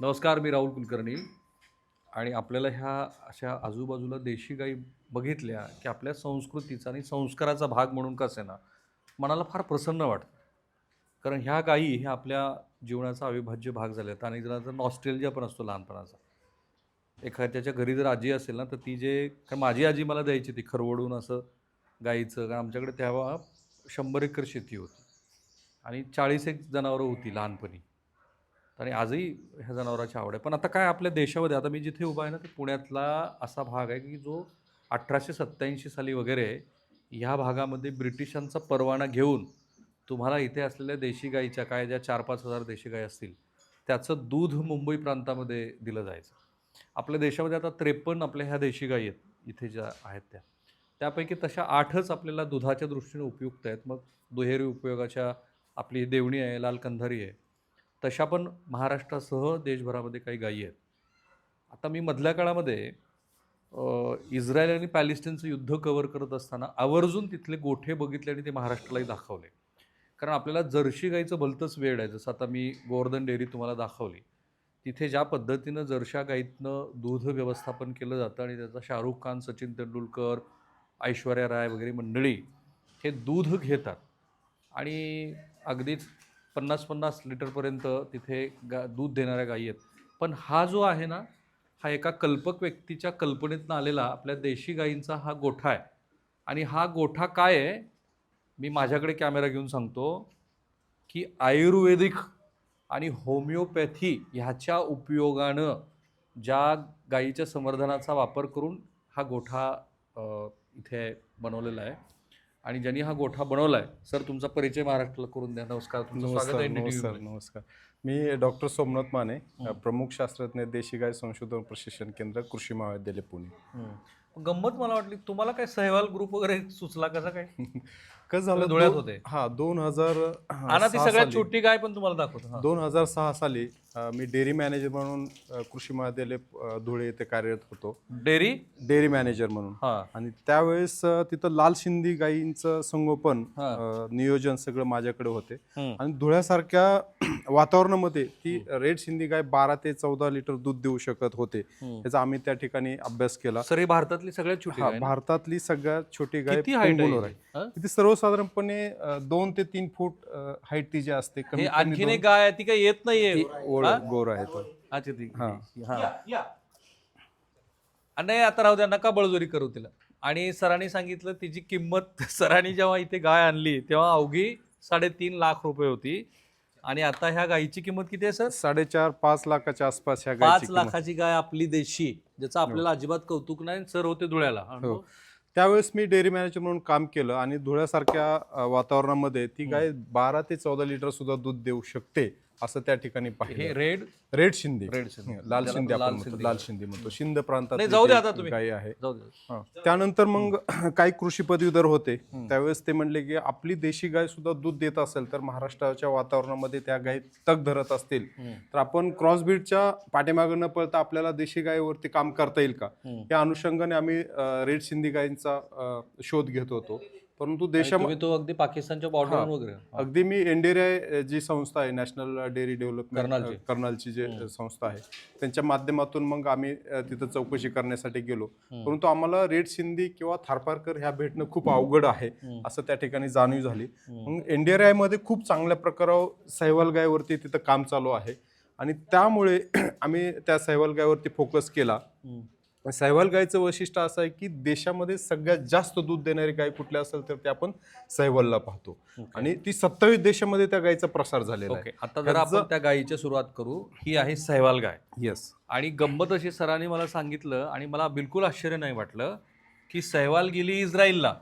नमस्कार मी राहुल कुलकर्णी. आणि आपल्याला ह्या अशा आजूबाजूला देशी गाई बघितल्या की आपल्या संस्कृतीचा आणि संस्काराचा भाग म्हणून कसं ना मनाला फार प्रसन्न वाटतं. कारण ह्या गायी ह्या आपल्या जीवनाचा अविभाज्य भाग झाल्या आहेत. आणि जरा नॉस्ट्रेलिया पण असतो लहानपणाचा. एखाद्याच्या घरी जर आजी असेल ना तर ती जे माझी आजी मला द्यायची ती खरवडून असं गाईचं. कारण आमच्याकडे तेव्हा शंभर एकर शेती होती. आणि चाळीस एक जनावरं होती लहानपणी. आणि आजही ह्या जनावरांची आवड आहे. पण आता काय आपल्या देशामध्ये आता मी जिथे उभा आहे ना ते पुण्यातला असा भाग आहे की जो अठराशे सत्त्याऐंशी साली वगैरे ह्या भागामध्ये ब्रिटिशांचा परवाना घेऊन तुम्हाला इथे असलेल्या देशी गाईच्या काय ज्या चार पाच हजार देशी गाई असतील त्याचं दूध मुंबई प्रांतामध्ये दिलं जायचं. आपल्या देशामध्ये आता त्रेपन्न आपल्या ह्या देशी गाई आहेत इथे ज्या आहेत त्या. त्यापैकी तशा आठच आपल्याला दुधाच्या दृष्टीने उपयुक्त आहेत. मग दुहेरी उपयोगाच्या आपली देवणी आहे लाल कंधारी आहे. तशा पण महाराष्ट्रासह देशभरामध्ये काही गायी आहेत. आता मी मधल्या काळामध्ये इस्रायल आणि पॅलेस्टाईनचं युद्ध कवर करत असताना आवर्जून तिथले गोठे बघितले आणि ते महाराष्ट्रालाही दाखवले. कारण आपल्याला जर्शी गाईचं भलतंच वेळ आहे. जसं आता मी गोवर्धन डेअरी तुम्हाला दाखवली. तिथे ज्या पद्धतीनं जर्शा गाईतनं दूध व्यवस्थापन केलं जातं आणि त्याचा शाहरुख खान सचिन तेंडुलकर ऐश्वर्या राय वगैरे मंडळी हे दूध घेतात. आणि अगदीच पन्नास पन्नास लिटरपर्यंत तिथे गा दूध देणाऱ्या गायी आहेत. पण हा जो आहे ना हा एका कल्पक व्यक्तीच्या कल्पनेतनं आलेला आपल्या देशी गायींचा हा गोठा आहे. आणि हा गोठा काय आहे? मी माझ्याकडे कॅमेरा घेऊन सांगतो की आयुर्वेदिक आणि होमिओपॅथी ह्याच्या उपयोगानं ज्या गायीच्या संवर्धनाचा वापर करून हा गोठा इथे बनवलेला आहे. आणि ज्यांनी हा गोठा बनवला आहे सर तुमचा परिचय महाराष्ट्राला करून द्या. नमस्कार नमस्कार नमस्कार. नमस्कार. मी डॉक्टर सोमनाथ माने प्रमुख शास्त्रज्ञ देशी गाय संशोधन प्रशिक्षण केंद्र कृषी महाविद्यालय पुणे. गंमत मला वाटली तुम्हाला काय सहवाल ग्रुप वगैरे सुचला कसा काय? कसं झालं तुम्ही धुळ्यात दो- होते? हा दोन हजार आणि ती सगळ्यात छोटी गाय पण तुम्हाला दाखवतो हा. दोन हजार सहा साली अ, मी डेअरी मॅनेजर म्हणून अ, कृषी महाविद्यालय अ, धुळे येथे कार्यरत होतो डेअरी डेअरी मॅनेजर म्हणून हा आणि त्यावेळेस अ, तिथं लाल शिंदी गायींचं संगोपन हा. अ, नियोजन सगळं माझ्याकडे होते हम्म. आणि धुळ्यासारख्या वातावरणामध्ये ती रेड शिंदी गाय बारा ते चौदा लिटर दूध देऊ शकत होते हम्म. याचा आम्ही त्या ठिकाणी अभ्यास केला सर ही भारतातली सगळ्यात छोटी हा गाय ना? भारतातली सगळ्यात छोटी गाय किती हाईट पुंगुनूर आहे आहे ही? ती सर्वसाधारणपणे अ, दोन ते तीन फूट हाईट ती जी असते हे कमीत कमी आणखीन एक गाय आहे ती काय येत नाहीये. दोन- ओळ- हा? गोर आहे तो अच्छा ती हा. हा आ, नाही आता राहू द्या नका बळजोरी करू तिला. आणि सरांनी सांगितलं तिची किंमत सरांनी जेव्हा इथे गाय आणली तेव्हा अवघी साडेतीन लाख रुपये होती. आणि आता ह्या गायीची किंमत किती आहे सर? साडेचार पाच लाखाच्या आसपास ह्या पाच किंमत. लाखाची गाय आपली देशी ज्याचं आपल्याला अजिबात कौतुक नाही सर होते धुळ्याला. हो. त्यावेळेस मी डेअरी मॅनेजर म्हणून काम केलं आणि धुळ्यासारख्या वातावरणामध्ये ती गाय बारा ते चौदा लिटर सुद्धा दूध देऊ शकते. असं त्या ठिकाणी हे पाहिजे red? Red Shinde. Red Shinde. लाल शिंदे लाल आपण म्हणतो शिंदे. लाल शिंदे म्हणतो. शिंद प्रांतात नाही, जाऊ दे आता तुम्ही. गाय आहे. जाऊ दे हा. त्यानंतर मग काही कृषी पदवीधर होते. त्यावेळेस ते म्हणले की आपली देशी गाय सुद्धा दूध देत असेल तर महाराष्ट्राच्या वातावरणामध्ये त्या गायी तग धरत असतील. तर आपण क्रॉसबीडच्या पाठीमागे न पळता आपल्याला देशी गायीवरती काम करता येईल का? या अनुषंगाने आम्ही अ, रेड सिंधी गायींचा अ, शोध घेत होतो. परंतु देशामध्ये तो अगदी पाकिस्तानच्या बॉर्डर वगैरे. अगदी मी एनडीआय जी संस्था आहे नॅशनल डेअरी डेव्हलपमेंट कर्नालची. जे संस्था आहे त्यांच्या माध्यमातून मग आम्ही तिथं चौकशी करण्यासाठी गेलो. परंतु आम्हाला रेड सिंधी किंवा थारपारकर ह्या भेटणं खूप अवघड आहे असं त्या ठिकाणी जाणीव झाली. मग एनडीआयमध्ये खूप चांगल्या प्रकारावर सहवाल गायवरती तिथं काम चालू आहे. आणि त्यामुळे आम्ही त्या सहवाल गायवरती फोकस केला सहवाल गायचं वैशिष्ट्य असं आहे की देशामध्ये सगळ्यात जास्त दूध देणारी गाय कुठली असेल तर ते आपण सहवालला पाहतो. आणि ती सत्तावीस देशामध्ये त्या गायचा प्रसार झालेला आहे. आता जर आपण त्या गायीची सुरुवात करू ही आहे सहवाल गाय. येस आणि गंमत अशी सरांनी मला सांगितलं आणि मला बिलकुल आश्चर्य नाही वाटलं की सहवाल गेली इस्रायलला.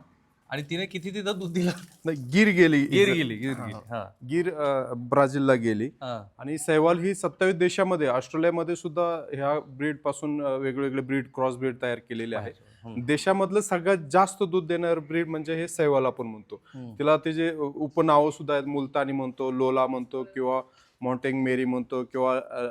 आणि तिने किती तिथं दूध दिलं? नाही गिर गेली गिर गेली गिर गेली. हा. गिर अ, ब्राझीलला गेली. हा. आणि सहवाल ही सत्तावीस देशामध्ये ऑस्ट्रेलियामध्ये सुद्धा ह्या ब्रीडपासून अ, वेगवेगळे ब्रीड क्रॉस ब्रीड तयार केलेले आहे देशामधलं सगळ्यात जास्त दूध देणारं ब्रीड म्हणजे हे सहवाल आपण म्हणतो. हम्म. तिला ते जे उपनावं सुद्धा आहेत मुलतानी म्हणतो लोला म्हणतो किंवा माउंटेन मेरी म्हणतो किंवा अ,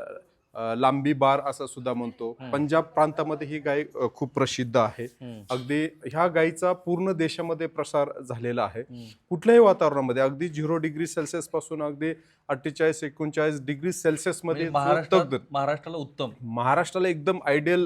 लांबी बार असं सुद्धा म्हणतो. पंजाब प्रांतामध्ये ही गाय खूप प्रसिद्ध आहे अगदी ह्या गायीचा पूर्ण देशामध्ये प्रसार झालेला आहे. कुठल्याही वातावरणामध्ये अगदी झिरो डिग्री सेल्सिअसपासून अगदी अठ्ठेचाळीस एकोणचाळीस डिग्री सेल्सिअसमध्ये म्हणजे महाराष्ट्राला उत्तम. महाराष्ट्राला एकदम आयडियल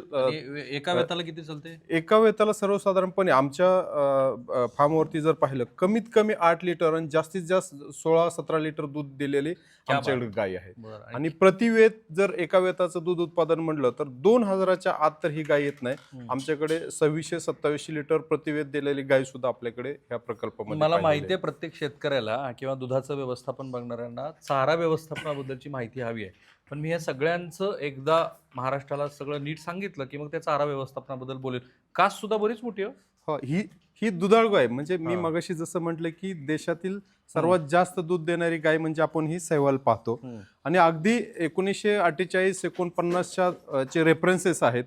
एका वेताला किती चालते एका वेताला सर्वसाधारणपणे आमच्या फार्मवरती जर पाहिलं कमीत कमी आठ लिटर आणि जास्तीत जास्त सोळा सतरा लिटर दूध दिलेली आमच्याकडे गाय आहे. आणि प्रतिवेत जर एका वेताचं दूध उत्पादन म्हणलं तर दोन हजाराच्या आत तर ही गाय येत नाही. आमच्याकडे सव्वीसशे सत्तावीसशे लिटर प्रतिवेत दिलेली गाय सुद्धा आपल्याकडे ह्या प्रकल्पामध्ये मला माहिती आहे. प्रत्येक शेतकऱ्याला किंवा दुधाचं व्यवस्थापन बघणाऱ्यांना चारा व्यवस्थापनाबद्दलची माहिती हवी आहे. पण मी या सगळ्यांचं एकदा महाराष्ट्राला सगळं नीट सांगितलं की मग त्या चारा व्यवस्थापनाबद्दल बोलेल. कास सुद्धा बरीच मोठी आहे हो. हो, ही ही दुधाळ गाय म्हणजे मी. मगाशी जसं म्हटलं की देशातील सर्वात जास्त दूध देणारी गाय म्हणजे आपण ही सहवाल पाहतो. आणि अगदी एकोणीसशे अठ्ठेचाळीस एकोणपन्नासच्या चे रेफरन्सेस आहेत.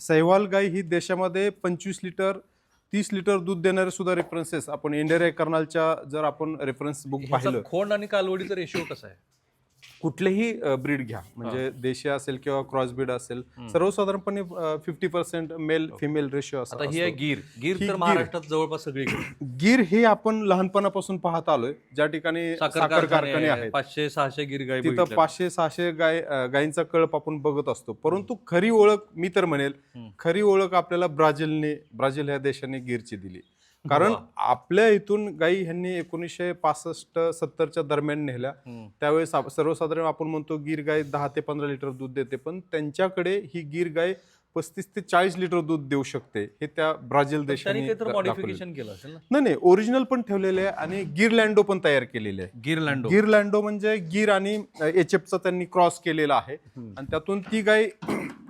सहवाल गाय ही देशामध्ये पंचवीस लिटर तीस लिटर दूध देणारे सुद्धा रेफरन्सेस आपण इंडिया कर्नालच्या जर आपण रेफरन्स बुक पाहिलं. खोंड आणि कालवडीचा रेशिओ कसा आहे? कुठलेही ब्रीड घ्या. म्हणजे देशी असेल किंवा क्रॉस ब्रीड असेल सर्वसाधारणपणे fifty percent male female ratio हो. आता ही आहे गीर. गीर ही तर गीर. महाराष्ट्रात जवळपास सगळी गीर हे आपण लहानपणापासून पाहत आलोय. ज्या ठिकाणी साखर कारखाने आहेत पाचशे सहाशे गिर गाय तिथं. पाचशे सहाशे गाय अं, गायींचा कळप आपण बघत असतो. परंतु खरी ओळख मी तर म्हणेल हम्म. खरी ओळख आपल्याला ब्राझीलने ब्राझील ह्या देशाने गिरची दिली. कारण. आपल्या इथून गायी ह्यांनी एकोणीसशे पासष्ट सत्तरच्या दरम्यान नेल्या. त्यावेळेस आप- सर्वसाधारण आपण म्हणतो गीर गाय दहा ते पंधरा लिटर दूध देते पण त्यांच्याकडे ही गीर गाय पस्तीस ते चाळीस लिटर दूध देऊ शकते हे त्या ब्राझील देशाने त्यांनी काहीतरी दा- दाखवलेलं. मॉडिफिकेशन केलं असेल ना नाही नाही ओरिजिनल पण ठेवलेले आहे आणि गिरलँडो पण तयार केलेले आहे गिरलँडो गिरलँडो म्हणजे गिर आणि एच चा त्यांनी क्रॉस केलेला आहे. आणि त्यातून ती गाय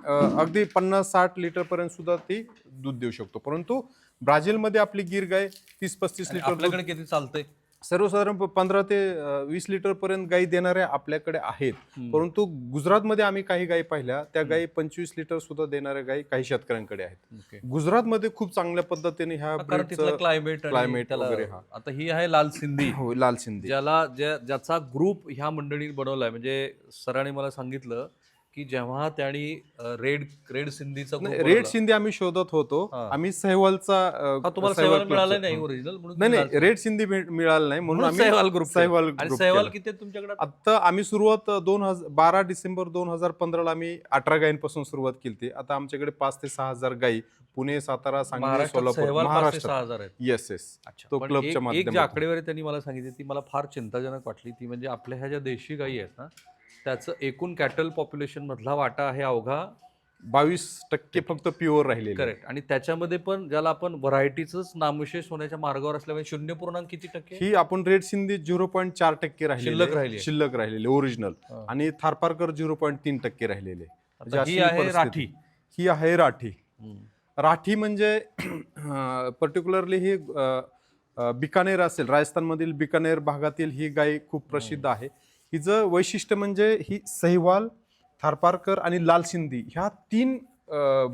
अं, अगदी पन्नास साठ लिटर पर्यंत सुद्धा ती दूध देऊ शकतो परंतु ब्राझीलमध्ये आपली गिर गाय तीस पस्तीस आणि लिटर दूध आपल्याकडे किती चालतंय सर्वसाधारण प- पंधरा ते अं, वीस लिटर पर्यंत गायी देणाऱ्या आपल्याकडे आहेत. परंतु गुजरातमध्ये आम्ही काही गायी पाहिल्या त्या गायी पंचवीस लिटर सुद्धा देणाऱ्या गायी काही शेतकऱ्यांकडे आहेत ओके. गुजरातमध्ये खूप चांगल्या पद्धतीने ह्या कारण तिथलं breedचं- क्लायमेट climate वगैरे, हा. आता ही आहे लाल सिंधी हो लाल शिंदे ज्याला ज्या ज्याचा ग्रुप ह्या मंडळीत बनवलाय म्हणजे सरांनी मला सांगितलं की जेव्हा त्यांनी रेड रेड सिंधीचा group रेड बनवला- शिंदे आम्ही शोधत होतो. हा. आम्ही सहवालचा अं, हा, तुम्हाला सहवाल सहवाल मिळालं clubचा- नाही ओरिजिनल म्हणून नाही तुम्ही नाही रेड सिंधी मिळ- मिळालं नाही म्हणून म्हणून आम्ही सहवाल ग्रुप सहवाल आणि group सहवाल केला. किती आहेत तुमच्याकडे? आता आम्ही सुरुवात दोन हजार बारा डिसेंबर दोन हजार पंधराला आम्ही अठरा गायींपासून सुरुवात केली. आता आमच्याकडे पाच ते सहा हजार गायी पुणे सातारा सांगली महाराष्ट्रात सोलापूर सहवाल महाराष्ट्र सहा हजार आहेत. येस येस अच्छा तो पण क्लबच्या एक- एक जी माध्यमातून. आकडेवारी त्यांनी मला सांगितली ती मला फार चिंताजनक वाटली. ती म्हणजे आपल्या ह्या ज्या देशी गायी आहेत ना त्याचं एकूण कॅटल पॉप्युलेशन मधला वाटा आहे अवघा बावीस टक्के फक्त प्युअर राहिलेले. करेक्ट आणि त्याच्यामध्ये पण ज्याला आपण व्हरायटीच नामशेष होण्याच्या मार्गावर असल्यामुळे शून्य पूर्णांक किती टक्के? ही आपण रेड सिंधी झिरो पॉईंट चार टक्के राहिलेले. शिल्लक राहिली. शिल्लक राहिलेले ओरिजिनल. आणि थारपारकर झिरो पॉईंट तीन टक्के राहिलेले. म्हणजे ही आहे. राठी. ही आहे राठी. राठी म्हणजे पर्टिक्युलरली ही बिकानेर असेल राजस्थानमधील बिकानेर भागातील ही गाय खूप प्रसिद्ध आहे. हिचं वैशिष्ट्य म्हणजे ही सहिवाल थारपारकर आणि लाल सिंधी ह्या तीन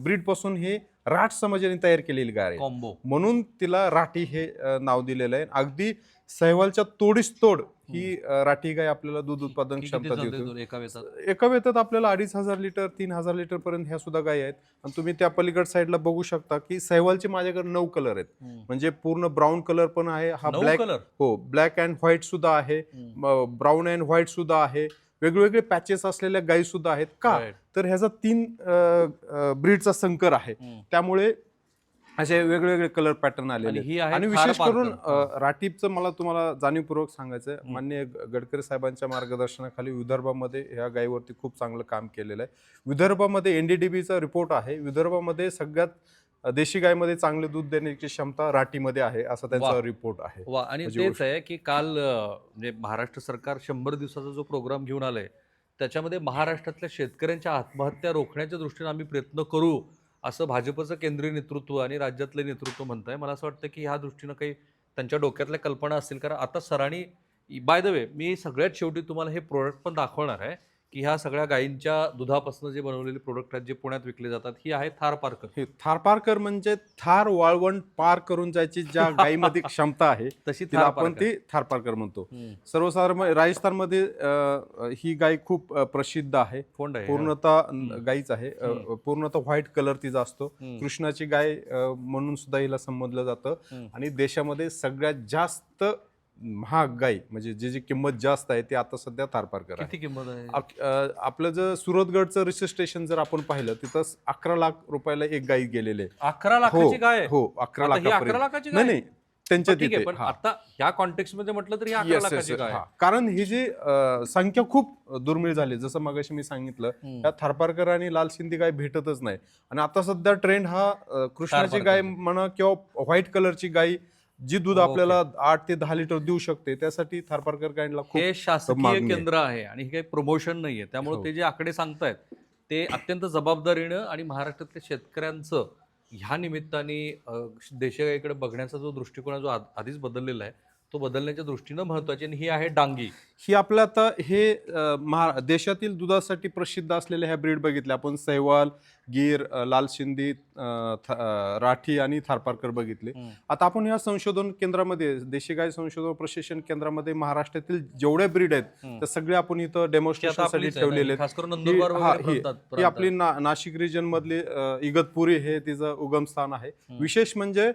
ब्रीडपासून हे राठ समाजाने तयार केलेली गाय आहे कॉम्बो म्हणून तिला राठी हे नाव दिलेलं आहे. अगदी सहवालच्या तोडीस तोड ही राठी गाय आपल्याला दूध उत्पादन क्षमता देते. एका वेळेत आपल्याला अडीच हजार लिटर तीन हजार लिटर पर्यंत ह्या सुद्धा गायी आहेत. आणि तुम्ही त्या पलीकड साईडला बघू शकता की सहवालचे माझ्याकडे नऊ कलर आहेत. म्हणजे पूर्ण ब्राऊन कलर पण आहे. हा ब्लॅक कलर हो ब्लॅक अँड व्हाईट सुद्धा आहे. ब्राऊन अँड व्हाईट सुद्धा आहे. वेगवेगळे पॅचेस असलेल्या गायी सुद्धा आहेत. का? तर ह्याचा तीन ब्रीडचा संकर आहे. त्यामुळे असे वेगवेगळे कलर पॅटर्न आलेले ही आहे आणि थार विशेष करून पारकर. अ, राठीपचं मला तुम्हाला जाणीवपूर्वक सांगायचं आहे माननीय ग- गडकरी साहेबांच्या मार्गदर्शनाखाली विदर्भामध्ये ह्या गायीवरती खूप चांगलं काम केलेलं आहे. विदर्भामध्ये एनडीडीबीचा रिपोर्ट आहे. विदर्भामध्ये सगळ्यात अ, देशी गायमध्ये चांगले दूध देण्याची क्षमता राठीमध्ये आहे असा त्यांचा वा. रिपोर्ट आहे. वा आणि म्हणजे तेच आहे की काल अं, म्हणजे महाराष्ट्र सरकार शंभर दिवसाचा जो प्रोग्राम घेऊन आलाय त्याच्यामध्ये महाराष्ट्रातल्या शेतकऱ्यांच्या आत्महत्या रोखण्याच्या दृष्टीने आम्ही प्रयत्न करू असं भाजपचं केंद्रीय नेतृत्व आणि राज्यातलं नेतृत्व म्हणत आहे मला असं वाटतं की ह्या दृष्टीनं काही त्यांच्या डोक्यातल्या कल्पना असतील. कारण आता सरांनी बाय द वे मी सगळ्यात शेवटी तुम्हाला हे प्रोडक्ट पण दाखवणार आहे. की ह्या सगळ्या गायींच्या दुधापासून जे बनवलेले प्रोडक्ट आहेत जे पुण्यात विकले जातात ही आहे थार पार्कर हे थार पारकर म्हणजे थार वाळवंट पार करून जायची ज्या गायीमध्ये क्षमता आहे तशी तिला आपण. ती थार पारकर म्हणतो. सर्वसाधारण राजस्थानमध्ये ही गाय खूप प्रसिद्ध आहे पूर्णतः. गायीच आहे. पूर्णतः व्हाईट कलर तिचा असतो. कृष्णाची गाय म्हणून सुद्धा हिला संबोधलं जातं. आणि देशामध्ये सगळ्यात जास्त महाग गाय म्हणजे जी जी किंमत जास्त आहे ती आता सध्या थारपारकर आहे किती किंमत आहे आपलं जर सुरतगडचं रजिस्ट्रेशन जर आपण पाहिलं तिथं अकरा लाख रुपयाला एक गाय गेलेले अकरा लाखाची गाय? हो अकरा आता ही अकरा लाखाची नाही गाय नाही त्यांच्या तिथे पण. आता ह्या कॉन्टेक्स्टमध्ये म्हटलं तर. गाय. कारण ही जी संख्या खूप दुर्मिळ झाली जसं मगाशी मी सांगितलं. त्या थारपारकर आणि लाल सिंधी गाय भेटतच नाही आणि आता सध्या ट्रेंड हा कृष्णाची. गाय म्हणा किंवा व्हाईट कलरची गाय जी दूध Okay. आपल्याला आठ ते दहा लिटर देऊ शकते त्यासाठी थारपारकर खूप हे शासकीय. केंद्र आहे आणि हे काही प्रमोशन नाहीये त्यामुळे हो. ते जे आकडे सांगतायत ते अत्यंत जबाबदारीनं आणि महाराष्ट्रातल्या शेतकऱ्यांचं ह्या निमित्ताने अं, देशी गाईकडे बघण्याचा जो दृष्टिकोन आहे, जो आध- आधीच बदललेला आहे तो बदलण्याच्या दृष्टीनं महत्वाची आणि ही आहे डांगी ही आपलं आता हे अं, महा देशातील दुधासाठी प्रसिद्ध असलेले ह्या ब्रीड बघितले आपण सैवाल गीर अं, लाल सिंधी अं, थ- अं, राठी आणि थारपारकर बघितले हम्म. आता आपण या संशोधन केंद्रामध्ये देशी गाय संशोधन प्रशिक्षण केंद्रामध्ये महाराष्ट्रातील जेवढ्या ब्रीड आहेत हम्म. त्या सगळे आपण इथं आता डेमॉन्स्ट्रेशनसाठी आपलीच आहे ना, ठेवलेले आहेत खास करून ही- नंदुरबार हा, वगैरे ही- प्रांतात- ही आपली. ना नाशिक रिजन मधली अं, इगतपुरी हे तिचं उगमस्थान आहे हम्म. विशेष म्हणजे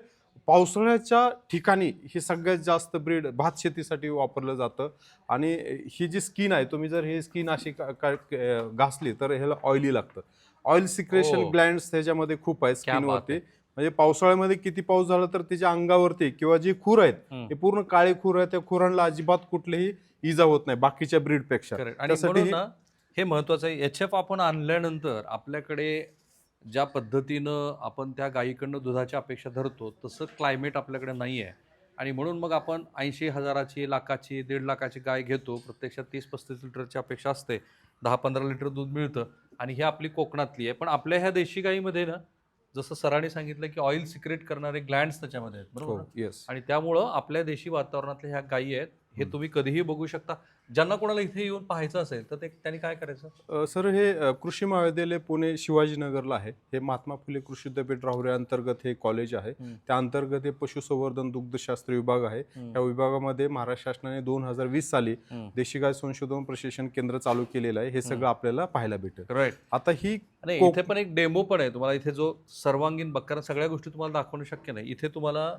पावसाळ्याच्या ठिकाणी ही सगळ्यात जास्त ब्रीड भात शेतीसाठी वापरलं जातं आणि ही जी स्किन आहे तुम्ही जर ही स्किन अशी घासली तर ह्याला ऑइली लागतं ऑइल सिक्रेशन हो. ग्लँड्स त्याच्यामध्ये खूप आहे क्या बात स्किनवरती म्हणजे पावसाळ्यामध्ये किती पाऊस झाला तर त्याच्या अंगावरती किंवा जी खूर आहेत. हे पूर्ण काळे खूर आहेत त्या खुरांना अजिबात कुठलीही इजा होत नाही बाकीच्या ब्रीडपेक्षा Correct. आणि त्यासाठी म्हणून ना हे महत्वाचं आहे एच एफ आपण आणल्यानंतर आपल्याकडे ज्या पद्धतीनं आपण त्या गायीकडनं दुधाची अपेक्षा धरतो तसं क्लायमेट आपल्याकडे नाही आहे आणि म्हणून मग आपण ऐंशी हजाराची लाखाची दीड लाखाची गाय घेतो प्रत्यक्षात तीस पस्तीस लिटरची अपेक्षा असते. दहा पंधरा लिटर दूध मिळतं आणि ही आपली कोकणातली आहे. पण आपल्या ह्या देशी गायीमध्ये ना जसं सरांनी सांगितलं की ऑइल सिक्रेट करणारे ग्लँड्स त्याच्यामध्ये आहेत बरोबर हो? येस आणि त्यामुळं आपल्या देशी वातावरणातल्या ह्या गायी आहेत हे. तुम्ही कधीही बघू शकता. ज्यांना कोणाला इथे येऊन पाहायचं असेल तर ते त्यांनी काय करायचं? अ, सर हे अ, कृषी महाविद्यालय पुणे शिवाजीनगरला आहे. हे महात्मा फुले कृषी विद्यापीठ राहुरी अंतर्गत हे कॉलेज आहे. हम्म. त्या अंतर्गत हे पशुसंवर्धन दुग्धशास्त्र विभाग आहे. या विभागामध्ये महाराष्ट्र शासनाने दोन हजार वीस साली हम्म. देशी गाय संशोधन प्रशिक्षण केंद्र चालू केलेलं आहे. हे सगळं आपल्याला पाहायला भेटेल. राईट आता ही कोक- इथे पण एक डेमो पण आहे. तुम्हाला इथे जो सर्वांगीण बघ कारण सगळ्या गोष्टी तुम्हाला दाखवणं शक्य नाही. इथे तुम्हाला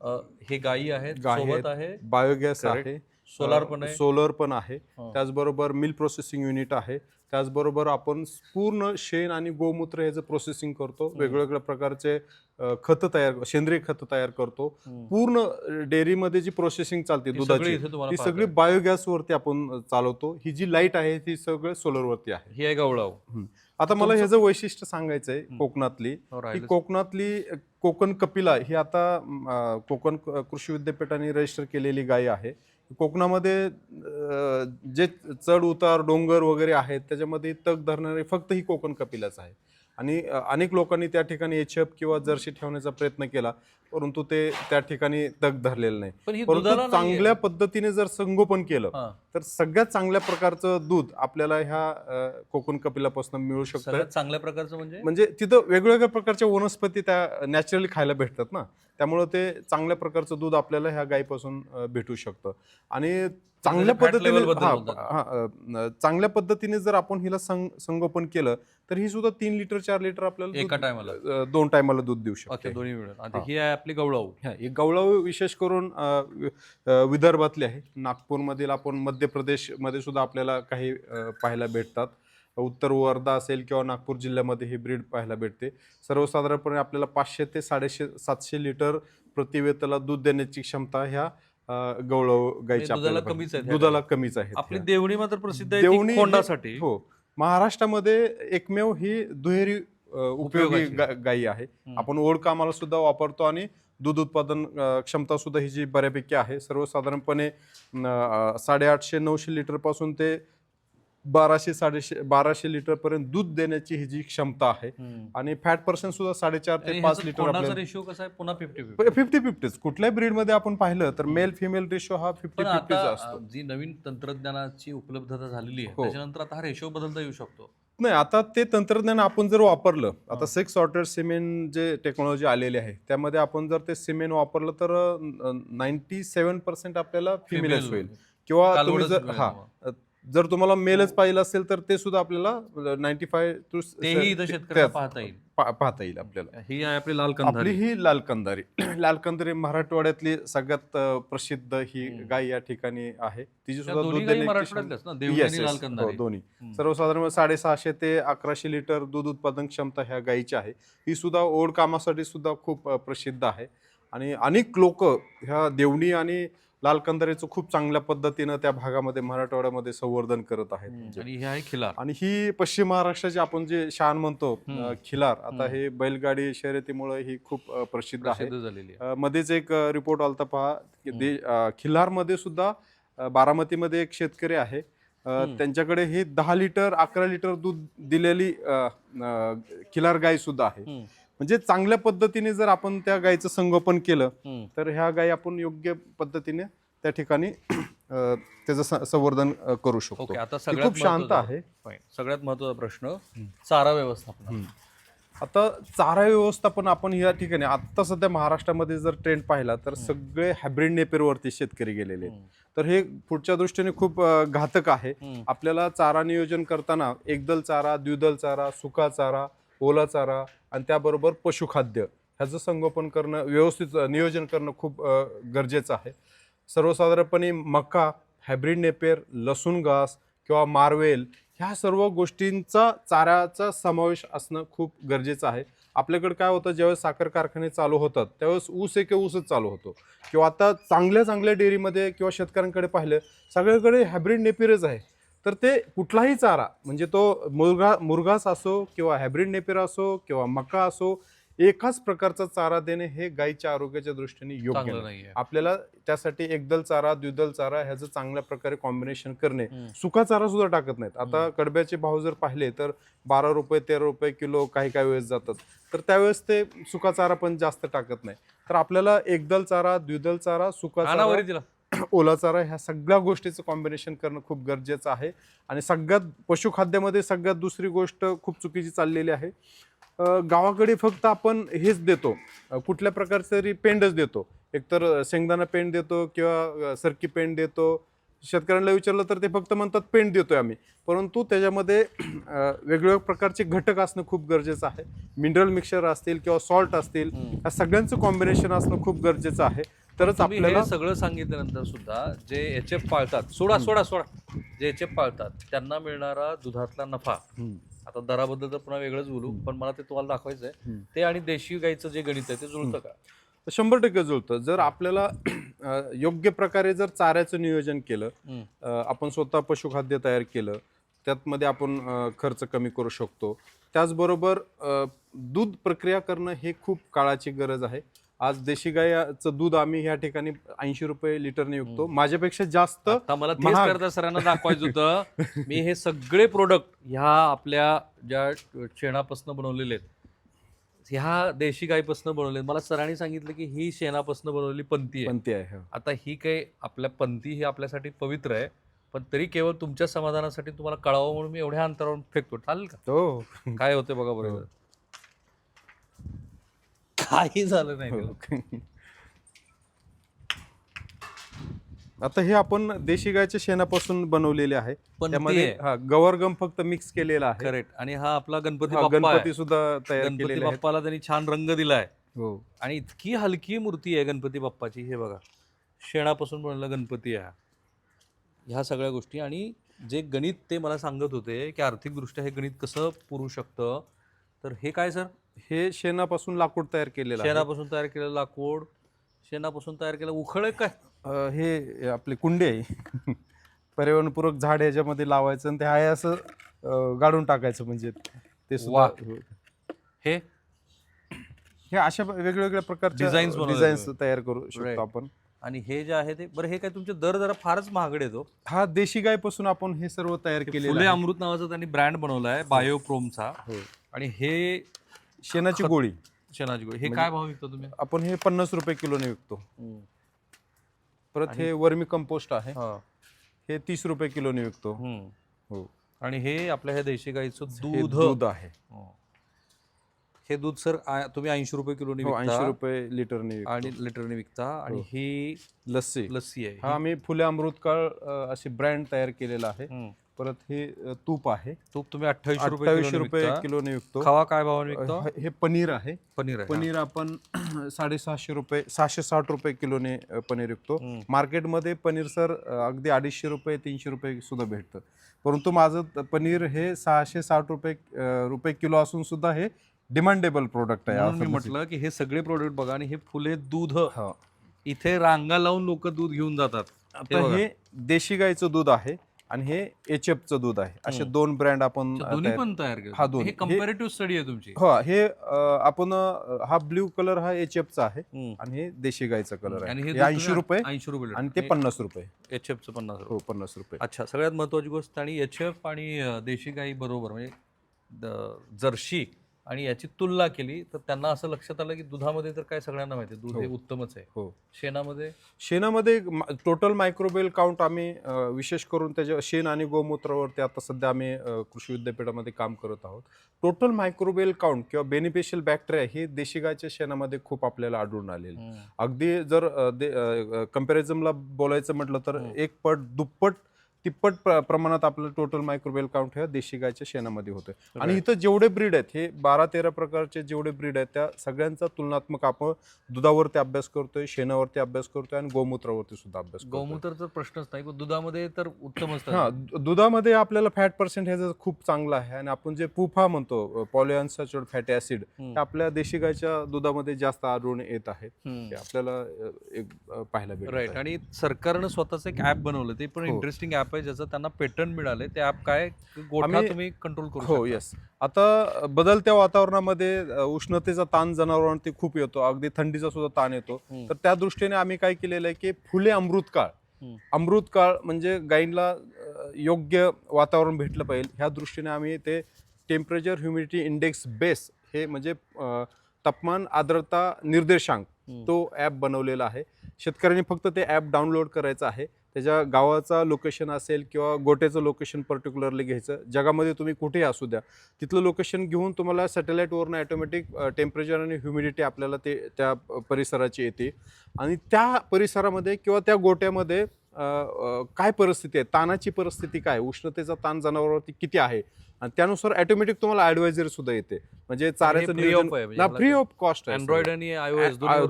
अ, हे गायी आहेत गायी सोबत आहेत. आहे. Biogas Correct. आहे. सोलार पण आहे. सोलर पण आहे. हं. त्याचबरोबर मिल्क प्रोसेसिंग युनिट आहे. त्याचबरोबर आपण पूर्ण शेण आणि गोमूत्र ह्याचं प्रोसेसिंग करतो वेगवेगळ्या प्रकारचे खतं तयार सेंद्रिय खतं तयार करतो. पूर्ण डेअरीमध्ये जी प्रोसेसिंग चालते दुधाची ती सगळी येईल. बायोगॅस वरती आपण चालवतो. ही जी लाइट आहे ती सगळं सोलर वरती आहे. ही आहे गवळाव. आता मला ह्याचं वैशिष्ट्य सांगायचं आहे. कोकणातली हो, राहिलंच. कोकणातली कोकण कपिला ही आता कोकण क- कृषी विद्यापीठाने रजिस्टर केलेली गाय आहे कोकणामध्ये जे चढ उतार डोंगर वगैरे आहेत त्याच्यामध्ये तग धरणारे फक्त ही कोकण कपिलाच आहे आणि अनेक लोकांनी त्या ठिकाणी एचएफ किंवा जर्सी ठेवण्याचा प्रयत्न केला परंतु ते त्या ठिकाणी तग धरलेलं नाही. परंतु. चांगल्या पद्धतीने जर संगोपन केलं. तर सगळ्यात चांगल्या प्रकारचं दूध आपल्याला ह्या कोकण कपिलापासून मिळू शकतं. चांगल्या प्रकारचं म्हणजे? म्हणजे तिथं वेगवेगळ्या प्रकारच्या वनस्पती त्या नॅचरली खायला भेटतात ना. त्यामुळे ते चांगल्या प्रकारचं दूध आपल्याला ह्या गायीपासून भेटू शकतं. आणि चांगल्या fat पद्धतीने चांगल्या पद्धतीने जर आपण हिला संगोपन केलं तर ही सुद्धा तीन लिटर चार लिटर आपल्याला एका टायमाला? अं, दोन टायमाला दूध देऊ शकते. दोन्ही मिळून. आता हा. ही आहे आपली गवळाऊ. एक गवळाऊ विशेष करून अ, वि- अ, विदर्भातले आहे. नागपूरमधील आपण मध्य प्रदेशमध्ये सुद्धा आपल्याला काही अ, पाहायला भेटतात. उत्तर वर्धा असेल किंवा नागपूर जिल्ह्यामध्ये ही ब्रीड पाहायला भेटते. सर्वसाधारणपणे आपल्याला पाचशे ते साडेशे सातशे लिटर प्रतिवेताला दूध देण्याची क्षमता ह्या अ, गवळाऊ गायची दुधाला आपल्याला कमीच. ह्या दुधाला कमीच आहे आपली देवणी मात्र प्रसिद्ध आहे ती देवणी हे- खोंडासाठी. हो महाराष्ट्रामध्ये एकमेव ही दुहेरी अ, उपयोगी उपयोगाची. गा- गायी आहे हम्म. आपण ओढ कामाला सुद्धा वापरतो आणि दूध उत्पादन अ, क्षमता सुद्धा ही जी बऱ्यापैकी आहे सर्वसाधारणपणे न, अ, साडेआठशे नऊशे लिटरपासून ते बाराशे साडेशे बाराशे लिटर पर्यंत दूध देण्याची ही जी क्षमता आहे. आणि फॅट पर्सेंट सुद्धा साडेचार ते पाच लिटर रेशिओ कसा आहे? पुन्हा फिफ्टी फिफ्टी फिफ्टी फिफ्टीच कुठल्याही breed मध्ये आपण पाहिलं तर मेल फिमेल रेशो हा फिफ्टी फिफ्टीच असतो. जी नवीन तंत्रज्ञानाची उपलब्धता झालेली आहे हो. त्याच्यानंतर आता हा रेशो बदलता येऊ शकतो. नाही आता ते तंत्रज्ञान आपण जर वापरलं आता सिक्स सॉर्टेड सिमेंट जे टेक्नॉलॉजी आलेली आहे त्यामध्ये आपण जर ते सिमेंट वापरलं तर नाईन्टी सेव्हन पर्सेंट आपल्याला फिमेलच होईल. किंवा तुम्ही जर हा. जर तुम्हाला मेलच पाहिजे असेल तर ते सुद्धा आपल्याला नाईन्टी फाय टू तेही इथं शेतकऱ्याला पाहता येईल. पाहता येईल आपल्याला. ही आहे आपली लाल आपली कंधारी ही लाल कंदारी लाल कंदारी मराठवाड्यातली सगळ्यात अं, प्रसिद्ध ही हम्म. गाय या ठिकाणी आहे. तिची त्या सुद्धा दोन्ही दूध गायी देण्याची मराठवाड्यातल्याच ना? क्षम- देवणी Yes, आणि yes. लाल हो, कंधारी. दोन्ही. हम्म. सर्वसाधारण साडेसहाशे ते अकराशे लिटर दूध उत्पादन क्षमता ह्या गायीची आहे. ही सुद्धा ओढ कामासाठी सुद्धा खूप अ, प्रसिद्ध आहे. आणि अनेक लोक ह्या देवणी आणि लाल कंदारीचं खूप चांगल्या पद्धतीनं त्या भागामध्ये मराठवाड्यामध्ये संवर्धन करत आहेत. आणि हे आहे खिलार आणि ही पश्चिम महाराष्ट्राची आपण जे शान म्हणतो अ. खिलार आता. हे बैलगाडी शर्यतीमुळे ही खूप अ, प्रसिद्ध आहे प्रसिद्ध झालेली आहे अ, मध्येच एक रिपोर्ट आलता पहा की हम्म. दे अ, खिल्लारमध्ये सुद्धा अ, बारामतीमध्ये एक शेतकरी आहे अ. त्यांच्याकडे ही दहा लिटर अकरा लिटर दूध दिलेली अ, अ, खिलार गाय सुद्धा आहे हम्म. म्हणजे चांगल्या पद्धतीने जर आपण त्या गायीचं संगोपन केलं. तर ह्या गायी आपण योग्य पद्धतीने त्या ठिकाणी त्याचं संवर्धन करू शकतो आता खूप शांत आहे. सगळ्यात महत्त्वाचा प्रश्न चारा व्यवस्थापन. आता चारा व्यवस्थापन आपण या ठिकाणी आता सध्या महाराष्ट्रामध्ये जर ट्रेंड पाहिला तर सगळे हायब्रिड नेपेरवरती शेतकरी गेलेले. तर हे पुढच्या दृष्टीने खूप घातक आहे आपल्याला चारा नियोजन करताना एकदल चारा द्विदल चारा सुका चारा ओला चारा आणि त्याबरोबर पशुखाद्य ह्याचं संगोपन करणं व्यवस्थित नियोजन करणं खूप गरजेचं आहे. सर्वसाधारणपणे मका हायब्रिड नेपेर लसूण घास किंवा मार्वेल ह्या सर्व गोष्टींचा चाऱ्याचा समावेश असणं खूप गरजेचं आहे. आपल्याकडे काय होतं ज्यावेळेस साखर कारखाने चालू होतात त्यावेळेस ऊस एके ऊसच चालू होतो. किंवा आता चांगल्या चांगल्या डेअरीमध्ये किंवा शेतकऱ्यांकडे पाहिलं सगळीकडे हायब्रिड नेपिरच आहे. तर ते कुठलाही चारा म्हणजे तो मुरगा मुरघास असो किंवा हायब्रिड नेपिर असो किंवा मका असो एकाच प्रकारचा चारा देणे हे गायीच्या आरोग्याच्या दृष्टीने योग्य नाही. आपल्याला त्यासाठी एकदल चारा द्विदल चारा ह्याचं चांगल्या प्रकारे कॉम्बिनेशन करणे. सुका चारा सुद्धा टाकत नाहीत. आता कडब्याचे भाव जर पाहिले तर बारा रुपये तेरा रुपये किलो काही काही वेळेस जातात. तर त्यावेळेस ते सुका चारा पण जास्त टाकत नाही. तर आपल्याला एकदल चारा द्विदल चारा सुका चारा ओला चारा ह्या सगळ्या गोष्टीचं कॉम्बिनेशन करणं खूप गरजेचं आहे. आणि सगळ्यात पशुखाद्यामध्ये सगळ्यात दुसरी गोष्ट खूप चुकीची चाललेली आहे. गावाकडे फक्त आपण हेच देतो. कुठल्या प्रकारचं तरी पेंडच देतो. एकतर शेंगदाणा पेंड देतो किंवा सरकी पेंड देतो. शेतकऱ्यांना विचारलं तर ते फक्त म्हणतात पेंट देतोय आम्ही. परंतु त्याच्यामध्ये वेगवेगळ्या प्रकारचे घटक असणं खूप गरजेचं आहे. मिनरल मिक्सचर असतील किंवा सॉल्ट असतील. या सगळ्यांचं कॉम्बिनेशन असणं खूप गरजेचं आहे. तरच आपल्याला सगळं सांगितल्यानंतर सुद्धा जे एच एफ पाळतात सोडा सोडा सोडा. जे एच एफ पाळतात त्यांना मिळणारा दुधातला नफा. आता दराबद्दल तर पुन्हा वेगळंच बोलू पण मला ते तुम्हाला दाखवायचं आहे. ते आणि देशी गाईचं जे गणित आहे ते जुळतं का? शंभर टक्के जुळतं. जर आपल्याला योग्य प्रकारे जर चाऱ्याचं नियोजन केलं आपण स्वतः पशुखाद्य तयार केलं त्यातमध्ये आपण खर्च कमी करू शकतो. त्याचबरोबर दूध प्रक्रिया करणं हे खूप काळाची गरज आहे. आज देशी गायचं दूध आम्ही या ठिकाणी ऐंशी रुपये लिटरने विकतो. माझ्यापेक्षा जास्त आता मला तेच महाग. करता सरांना दाखवायचं होतं. मी हे सगळे प्रोडक्ट ह्या आपल्या ज्या शेणापासून बनवलेले आहेत ह्या देशी गायपासून बनवले मला सरांनी सांगितलं की ही शेणापासून बनवलेली पंथी आहे. पण ते आहे आता ही काही आपल्या पंथी ही आपल्यासाठी पवित्र आहे पण तरी केवळ तुमच्या समाधानासाठी तुम्हाला कळावं म्हणून मी एवढ्या अंतरावरून फेकतो. चालेल का? हो. काय होते बघा बरोबर काही झालं नाही त्याला. आता हे आपण देशी गायच्या शेणापासून बनवलेले आहे. पण त्यामध्ये ते हा गवरगम फक्त मिक्स केलेला आहे. करेक्ट आणि हा आपला गणपती हा, बाप्पा गणपती. सुद्धा तयार गणपती केलेले आहेत. बाप्पाला त्यांनी छान रंग दिलाय. हो. आणि इतकी हलकी मूर्ती आहे गणपती बाप्पाची हे बघा. शेणापासून बनलेला गणपती आहे ह्या सगळ्या गोष्टी आणि जे गणित ते मला सांगत होते की आर्थिकदृष्ट्या हे गणित कसं पुरू शकतं. तर हे काय सर? हे शेणापासून लाकूड तयार केलेलं आहे शेणापासून तयार केलेलं लाकूड शेणापासून तयार केलं उखळ आहे काय अं, हे आपले कुंडे आहे पर्यावरणपूरक झाड ह्याच्यामध्ये लावायचं आणि ते आहे असं अं, गाडून टाकायचं म्हणजे ते सुद्धा. हो. हे हे अशा वेगवेगळ्या Designs बनवले डिझाईन्स तुम्ही. तयार करू शकतो. आपण आणि हे जे आहे ते बरं हे काय तुमचे दर जरा फारच महागडे येतो हा देशी गायपासून आपण हे सर्व तयार केलेलं फुले आहे. अमृत नावाचा त्यांनी ब्रँड बनवला आहे बायोप्रोमचा हो. आणि हे शेणाची गोळी. शेणाची गोळी. हे म्हणजे- काय भाव विकतो तुम्ही? आपण हे पन्नास रुपये किलोने विकतो. परत हे वर्मी कंपोस्ट आहे. हा. हे तीस रुपये किलोने विकतो. हो. आणि हे आपल्या ह्या देशी गाईचं दूध दूध आहे. हो. हे दूध सर तुम्ही ऐंशी रुपये किलोनी हो ऐंशी रुपये लिटरने. आणि लिटरने विकता. आणि हो. ही लस्सी. लस्सी आहे. हा आम्ही फुले अमृतकाळ अ, अशी ब्रँड तयार केलेला आहे. परत हे अ, तूप आहे. तूप तुम्ही अठ्ठावीसशे रुपये अठ्ठावीसशे किलोने रुपये विकता. किलोने विकतो खवा काय भावाने विकतो अ, हे पनीर आहे. पनीर आहे पनीर आपण साडेसहाशे रुपये सहाशे साठ रुपये किलोने अ, पनीर विकतो. हम्म. मार्केटमध्ये पनीर सर अ, अगदी अडीचशे रुपये तीनशे रुपये सुद्धा भेटतं. परंतु माझं त- पनीर हे सहाशे साठ रुपये अ, रुपये किलो असून सुद्धा हे डिमांडेबल प्रोडक्ट आहे म्हणून मी असं म्हटलं की हे सगळे प्रोडक्ट बघा आणि हे फुले दूध. हा. इथे रांगा लावून लोक दूध घेऊन जातात. हे आता बघा. हे देशी गाईचं दूध आहे. आणि हे एच चं दूध आहे. असे. दोन ब्रँड आपण दोन्ही तयार- पण तयार केले हा, दोन्ही. हे कम्पॅरेटिव्ह स्टडी आहे तुमची. हो हे आपण हा ब्ल्यू कलर हा एच चा आहे. आणि हे देशी गाईचा कलर आहे. ऐंशी रुपये ऐंशी रुपये आणि ते पन्नास रुपये. एच एफचं पन्नास हो पन्नास रुपये. अच्छा सगळ्यात महत्वाची गोष्ट आणि एच एफ आणि देशी गाई बरोबर म्हणजे जर्शी आणि याची तुलना केली तर त्यांना असं लक्षात आलं की दुधामध्ये तर काय सगळ्यांना माहिती आहे, दूध हे हो. उत्तमच आहे हो शेणामध्ये शेणामध्ये टोटल मायक्रोबेल काउंट आम्ही अ, विशेष करून त्याच्या शेण आणि गोमूत्रावरती आता सध्या आम्ही अ, कृषी विद्यापीठामध्ये काम करत आहोत टोटल मायक्रोबेल काउंट किंवा बेनिफिशियल बॅक्टेरिया हे देशी गायच्या शेणामध्ये खूप आपल्याला आढळून आलेले हम्म. अगदी जर कम्पॅरिझनला बोलायचं म्हटलं तर हम्म. एक पट दुप्पट तिप्पट प्र- प्रमाणात आपलं टोटल मायक्रोबेल काउंट ह्या देशी गायच्या शेणामध्ये होतं आणि. इथं जेवढे ब्रीड आहेत हे बारा तेरा प्रकारचे जेवढे ब्रीड आहेत त्या सगळ्यांचा तुलनात्मक आपण दुधावरती अभ्यास करतोय शेणावरती अभ्यास करतोय आणि गोमूत्रावरती सुद्धा अभ्यास करतोय. गोमूत्राचा प्रश्नच नाही पण दुधामध्ये तर उत्तमच हा दु- दुधामध्ये आपल्याला फॅट पर्सेंट ह्याचं खूप चांगलं आहे आणि आपण जे पुफा म्हणतो पॉलिअन्सॅच्युरेट फॅटी ऍसिड हे आपल्या देशी गायच्या दुधामध्ये जास्त आढळून येत आहेत हे आपल्याला अ, एक अ, पाहायला भेटत राईट आहे. आणि सरकारनं स्वतःच एक ऍप बनवलं ते पण हो. इंटरेस्टिंग ऍप आहे ज्याचं त्यांना पेटंट मिळाले ते ऍप काय गोठा आम्ही- तुम्ही कंट्रोल करू हो शकता. येस आता बदलत्या वातावरणामध्ये उष्णतेचा ताण जनावरांवरती खूप येतो अगदी थंडीचा सुद्धा ताण येतो हम्म. तर त्या दृष्टीने आम्ही काय केलेलं आहे की फुले अमृतकाळ हम्म. अमृतकाळ म्हणजे गायींना अ, योग्य वातावरण भेटलं पाहिजे ह्या दृष्टीने आम्ही ते टेम्परेचर ह्युमिडिटी इंडेक्स बेस हे म्हणजे अ, तापमान आर्द्रता निर्देशांक हम्म. तो ॲप बनवलेला आहे शेतकऱ्यांनी फक्त ते ॲप डाउनलोड करायचं आहे त्याच्या गावाचा लोकेशन असेल किंवा गोट्याचं लोकेशन पर्टिक्युलरली घ्यायचं जगामध्ये तुम्ही कुठेही असू द्या तिथलं लोकेशन घेऊन तुम्हाला सॅटेलाईटवरनं ॲटोमॅटिक टेम्परेचर आणि ह्युमिडिटी आपल्याला ते त्या परिसराची येते. आणि त्या परिसरामध्ये किंवा त्या गोट्यामध्ये काय परिस्थिती आहे ताणाची परिस्थिती काय उष्णतेचा ताण जनावरांवरती किती आहे आणि त्यानुसार ऑटोमॅटिक तुम्हाला ॲडवायझरी सुद्धा येते. म्हणजे चाऱ्याचं फ्री ऑफ कॉस्ट अँड्रॉइड आणि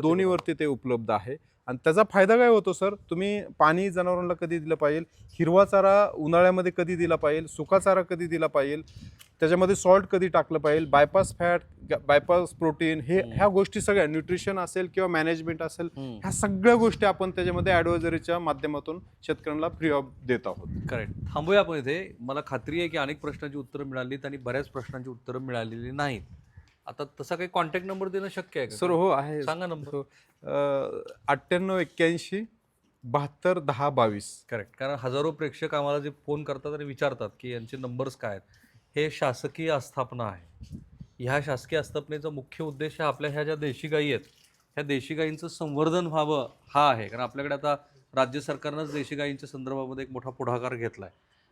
दोन्हीवरती ते उपलब्ध आहे. आणि त्याचा फायदा काय होतो सर? तुम्ही पाणी जनावरांना कधी दिलं पाहिजे? हिरवा चारा उन्हाळ्यामध्ये कधी दिला पाहिजे? सुका चारा कधी दिला पाहिजे? त्याच्यामध्ये सॉल्ट कधी टाकलं पाहिजे? बायपास फॅट बायपास प्रोटीन हे. ह्या गोष्टी सगळ्या न्यूट्रिशन असेल किंवा मॅनेजमेंट असेल. ह्या सगळ्या गोष्टी आपण त्याच्यामध्ये ॲडवायझरीच्या माध्यमातून शेतकऱ्यांना फ्री ऑफ देत आहोत. करेक्ट थांबूया आपण इथे. मला खात्री आहे की अनेक प्रश्नांची उत्तरं मिळालीत आणि बऱ्याच प्रश्नांची उत्तरं मिळालेली नाहीत. आता तसा काही कॉन्टॅक्ट नंबर देणं शक्य आहे सर हो आहे. सांगा नंबर हो. अठ्ठ्याण्णव एक्क्याऐंशी बहात्तर दहा बावीस. करेक्ट कारण हजारो प्रेक्षक आम्हाला जे फोन करतात आणि विचारतात की यांचे नंबर्स काय आहेत हे शासकीय आस्थापना आहे. ह्या शासकीय आस्थापनेचा मुख्य उद्देश हा आपल्या ह्या ज्या देशी गायी आहेत ह्या देशी गायींचं संवर्धन व्हावं हा आहे. कारण आपल्याकडे आता राज्य सरकारनंच देशी गायींच्या संदर्भामध्ये एक मोठा पुढाकार घेतलाय.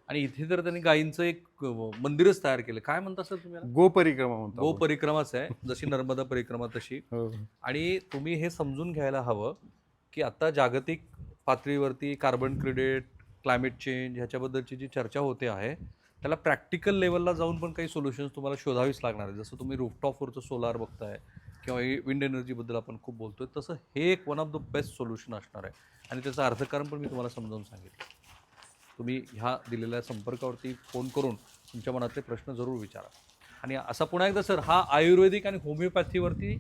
आणि इथे तर त्यांनी गायींचं एक मंदिरच तयार केलं काय म्हणता सर तुम्ही याला? गो परिक्रमा म्हणतो गो. परिक्रमाच आहे जशी नर्मदा परिक्रमा तशी हो. आणि तुम्ही हे समजून घ्यायला हवं की आता जागतिक पातळीवरती कार्बन क्रेडिट क्लायमेट चेंज ह्याच्याबद्दलची जी चर्चा होते आहे त्याला प्रॅक्टिकल लेवलला जाऊन पण काही सोल्युशन्स तुम्हाला शोधावीच लागणार आहे जसं तुम्ही रूफटॉपवरचं सोलार बघताय किंवा विंड एनर्जीबद्दल आपण खूप बोलतोय तसं हे एक one of the best solution असणार आहे आणि त्याचं अर्थकारण पण मी तुम्हाला समजावून सांगितलं तुम्ही ह्या दिलेल्या संपर्कावरती फोन करून तुमच्या मनातले प्रश्न जरूर विचारा. आणि असा पुन्हा एकदा सर हा आयुर्वेदिक आणि होमिओपॅथीवरती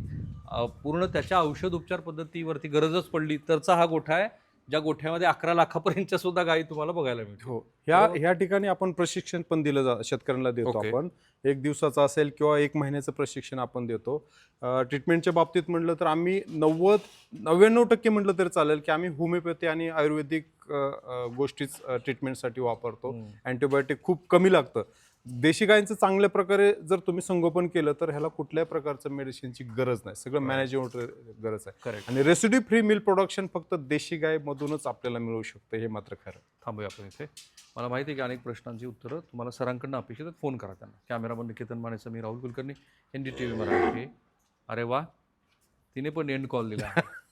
पूर्ण त्याच्या औषध उपचार पद्धतीवरती गरजच पडली तरचा हा गोठा आहे. ज्या गोठ्यामध्ये अकरा लाखापर्यंतच्या सुद्धा गायी तुम्हाला बघायला मिळतील. हो. ह्या ह्या ठिकाणी आपण प्रशिक्षण पण दिलं जा शेतकऱ्यांना देतो ओके. आपण. एक दिवसाचं असेल किंवा एक महिन्याचं प्रशिक्षण आपण देतो. ट्रीटमेंटच्या बाबतीत म्हटलं तर आम्ही नव्वद नव्याण्णव टक्के म्हटलं तरी चालेल की आम्ही होमिओपॅथी आणि आयुर्वेदिक अ, अ, गोष्टीच ट्रीटमेंटसाठी वापरतो. हम्म. अँटीबायोटिक खूप कमी लागतं. देशी गायींचं चांगल्या प्रकारे जर तुम्ही संगोपन केलं तर ह्याला कुठल्याही प्रकारचं मेडिसिनची गरज नाही. सगळं मॅनेजमेंट गरज आहे. करेक्ट आणि रेसिड्यू फ्री मिल्क प्रोडक्शन फक्त देशी गायमधूनच आपल्याला मिळू शकतं हे मात्र खरं थांबूया आपण इथे. मला माहिती आहे की अनेक प्रश्नांची उत्तरं. तुम्हाला सरांकडनं अपेक्षित आहेत फोन करा त्यांना. कॅमेरामन निकेतन मानेचं मी Rahul Kulkarni N D T V Marathi. अरे वा तिने पण एंड कॉल दिला.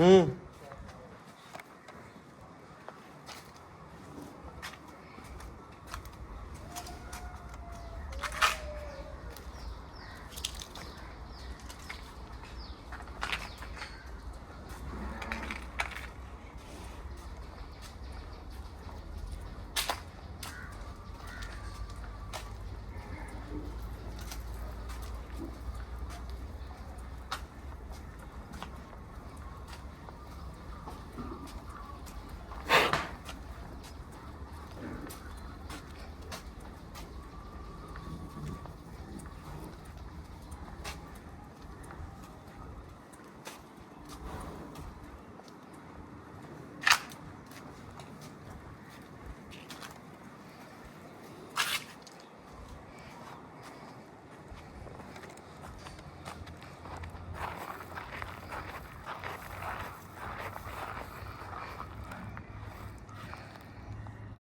ਹੂੰ।